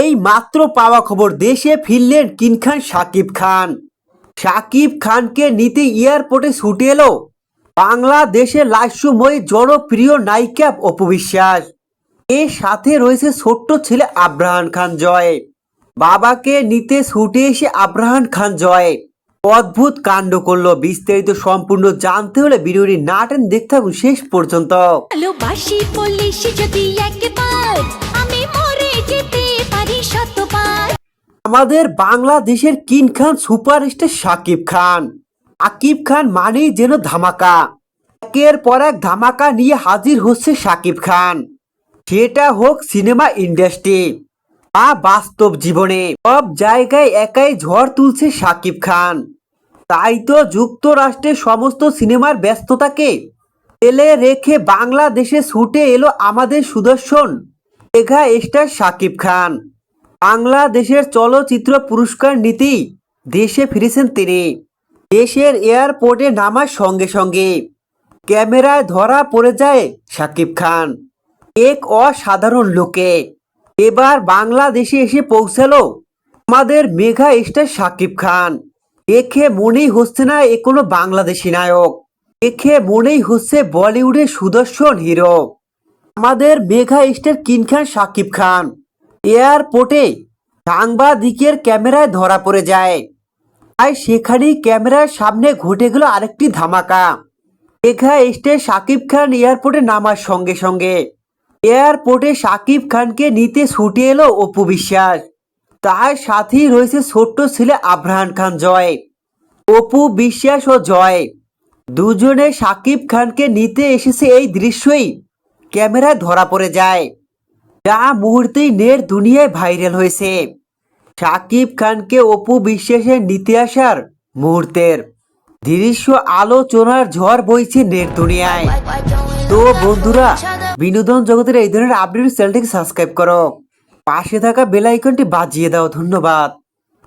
এই মাত্র পাওয়া খবর দেশে ফিরলেন কিন খান সাকিব খান। সাকিব খানকে নিতে এয়ারপোর্টে ছুটে এলো। বাংলাদেশের লাস্যময়ী জনপ্রিয় নায়িকা অপবিশ্বাস এর সাথে রয়েছে ছোট্ট ছেলে আব্রাহান খান জয়। বাবাকে নিতে ছুটে এসে আব্রাহান খান জয়। অদ্ভুত কাণ্ড করল, বিস্তারিত সম্পূর্ণ জানতে হলে ভিডিওটি নাটেন দেখতে থাকুন শেষ পর্যন্ত। ভালোবাসি যদি একবার, আমি মরে যেতে আমাদের বাংলাদেশের কিন খান সুপারস্টার সাকিব খান। আকিব খান মানেই যেন ধামাকা। একের পর এক ধামাকা নিয়ে হাজির হচ্ছে সাকিব খান। সেটা হোক সিনেমা ইন্ডাস্ট্রি বা বাস্তব জীবনে। সব জায়গায় একাই ঝড় তুলছে সাকিব খান। তাই তো যুক্তরাষ্ট্রের সমস্ত সিনেমার ব্যস্ততাকে ফেলে রেখে বাংলাদেশে ছুটে এলো আমাদের সুদর্শন মেঘা স্টার সাকিব খান। বাংলাদেশের চলচ্চিত্র পুরস্কার নীতি দেশে ফিরেছেন তিনি। দেশের এয়ারপোর্টে নামার সঙ্গে সঙ্গে ক্যামেরায় ধরা পড়ে যায় সাকিব খান। এক অসাধারণ লোকে। এবার বাংলাদেশে এসে পৌঁছালো আমাদের মেঘা স্টার সাকিব খান। দেখে মনেই হচ্ছে না এ কোনো বাংলাদেশি নায়ক। দেখে মনেই হচ্ছে বলিউডের সুদর্শন হিরো। আমাদের মেঘা স্টার কিন খান সাকিব খান। এয়ারপোর্টে সাংবাদিকের ক্যামেরায় ধরা পড়ে যায়। তাই সেখানেই ক্যামেরার সামনে ঘটে গেল আরেকটি ধামাকা। মেঘা স্টার সাকিব খান এয়ারপোর্টে নামার সঙ্গে সঙ্গে। এয়ারপোর্টে সাকিব খানকে নিতে ছুটে এলো অপু বিশ্বাস। তার সাথেই রয়েছে ছোট্ট ছেলে আব্রাহান খান জয়। অপু বিশ্বাস ও জয়। দুজনে সাকিব খানকে নিতে এসেছে এই দৃশ্যই ক্যামেরায় ধরা পড়ে যায়। যা মুহূর্তেই নেট দুনিয়ায় ভাইরাল হয়েছে। সাকিব খানকে অপু বিশ্বাসের নিতে আসার মুহূর্তের দৃশ্য আলোচনার ঝড় বইছে নেট দুনিয়ায়। তো বন্ধুরা, বিনোদন জগতের এই ধরনের আপডেট চ্যানেলটিকে সাবস্ক্রাইব করো। পাশে থাকা বেল আইকনটি বাজিয়ে দাও, ধন্যবাদ।